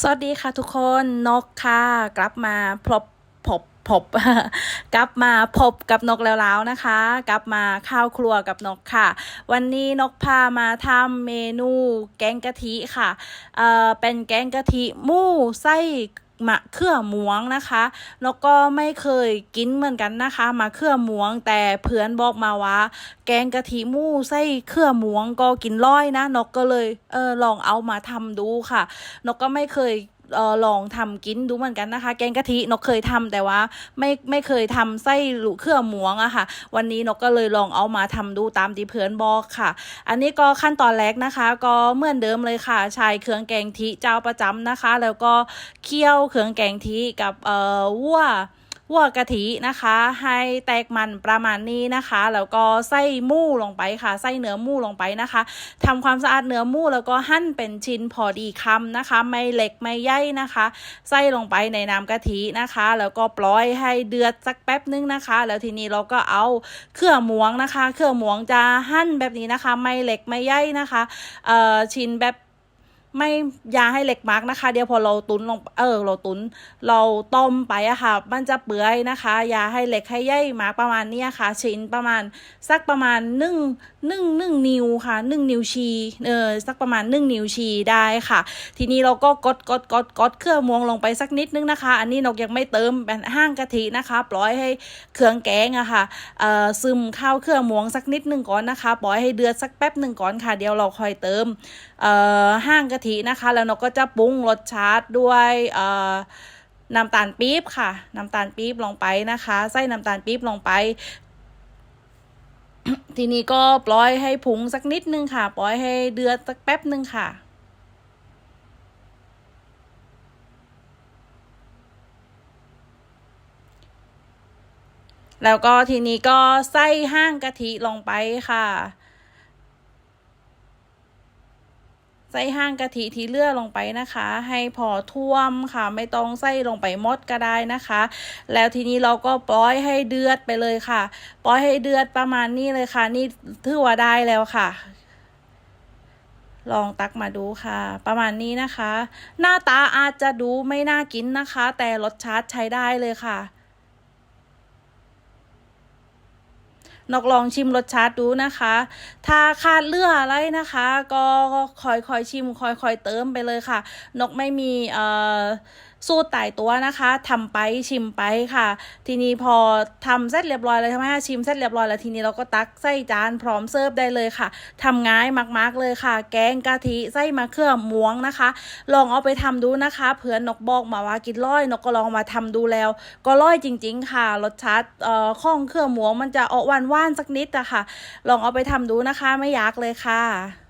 สวัสดีค่ะทุกคนนกค่ะกลับมาพบพบพบกลับมาพบกับนกแล้วๆนะคะ กลับมาข้าวครัวกับนกค่ะ วันนี้นกพามาทำเมนูแกงกะทิค่ะเอ่อเป็นแกงกะทิหมูไส้ มะเขือหมวงนะคะนกก็ไม่เคยกินเหมือนกันนะคะมะเขือหมวง แต่เพื่อนบอกมาว่า แกงกะทิหมูไส้เขือหมวงก็กินร้อยนะนกก็เลยเออลองเอามาทำดูค่ะนกก็ไม่เคย ลองทำกินดูเหมือนกันนะคะ แกงกะทินกเคยทำแต่ว่าไม่ไม่เคยทำไส้หรือเครื่องหมวงอะค่ะ วันนี้นกก็เลยลองเอามาทำดูตามที่เพื่อนบอกค่ะ อันนี้ก็ขั้นตอนแรกนะคะ ก็เหมือนเดิมเลยค่ะใช้เครื่องแกงทิเจ้าประจำนะคะ แล้วก็เคี่ยวเครื่องแกงทิกับเอ่อวัว วัวกะทินะคะ ให้แตกมันประมาณนี้นะคะ แล้วก็ใส่หมูลงไปค่ะใส่เนื้อหมูลงไปนะคะทำความสะอาดเนื้อหมูแล้วก็หั่นเป็นชิ้นพอดีคำนะคะ ไม่เล็กไม่ใหญ่นะคะ ใส่ลงไปในน้ำกะทินะคะ แล้วก็ปล่อยให้เดือดสักแป๊บนึงนะคะ แล้วทีนี้เราก็เอาเครื่องหมวงนะคะ เครื่องหมวงจะหั่นแบบนี้นะคะ ไม่เล็กไม่ใหญ่นะคะเอ่อชิ้นแบบ ไม่ยาให้เหล็กมาร์กนะคะ เดี๋ยวพอเราตุนลงเออเราตุนเราต้มไปอะค่ะ มันจะเปื่อยนะคะ ยาให้เหล็กให้ใหญ่มากประมาณนี้ค่ะ ชิ้นประมาณสักประมาณหนึ่งหนึ่งหนึ่งนิ้วค่ะหนึ่งนิ้วชีเออสักประมาณหนึ่งนิ้วชีได้ค่ะ ทีนี้เราก็กดกดกดกดเครื่องมวงลงไปสักนิดนึงนะคะ อันนี้นกยังไม่เติมเป็นห้างกะทินะคะปล่อยให้เครื่องแกงอะค่ะเอ่อซึมเข้าเครื่องมวงสักนิดนึงก่อนนะคะ ปล่อยให้เดือดสักแป๊บหนึ่งก่อนค่ะ เดี๋ยวเราคอยเติมเอ่อห้างกะทินะคะ แล้วนกก็จะปรุงรสชาติด้วยน้ำตาลปี๊บค่ะ น้ำตาลปี๊บลงไปนะคะ ใส่น้ำตาลปี๊บลงไป ทีนี้ก็ปล่อยให้ผงสักนิดนึงค่ะ ปล่อยให้เดือดสักแป๊บนึงค่ะแล้วก็ทีนี้ก็ใส่ห้างกะทิลงไปค่ะ ใส่ห้างกะทิที่เลือลงไปนะคะ ให้พอท่วมค่ะ ไม่ต้องใส่ลงไปหมดก็ได้นะคะ แล้วทีนี้เราก็ปล่อยให้เดือดไปเลยค่ะ ปล่อยให้เดือดประมาณนี้เลยค่ะ นี่ถือว่าได้แล้วค่ะลองตักมาดูค่ะ ประมาณนี้นะคะ หน้าตาอาจจะดูไม่น่ากินนะคะ แต่รสชาติใช้ได้เลยค่ะ นกลองชิมรสชาติดูนะคะ ถ้าขาดเลืออะไรนะคะ ก็คอยคอยชิมคอยคอยเติมไปเลยค่ะ นกไม่มีเอ่อ สูตรตายตัวนะคะทำไปชิมไปค่ะ ทีนี้พอทำเสร็จเรียบร้อยแล้วใช่ไหมชิมเสร็จเรียบร้อยแล้วทีนี้เราก็ตักใส่จานพร้อมเสิร์ฟได้เลยค่ะทำง่ายมากๆเลยค่ะ แกงกะทิไส้มะเขือหมวงนะคะ ลองเอาไปทำดูนะคะเผื่อนกบอกมาว่ากินร้อยนกก็ลองมาทำดูแล้ว ก็ร้อยจริง ๆ ค่ะรสชาติเอ่อข้องเครื่องหมวงมันจะออกหวานๆสักนิดอะค่ะ ลองเอาไปทำดูนะคะไม่ยากเลยค่ะ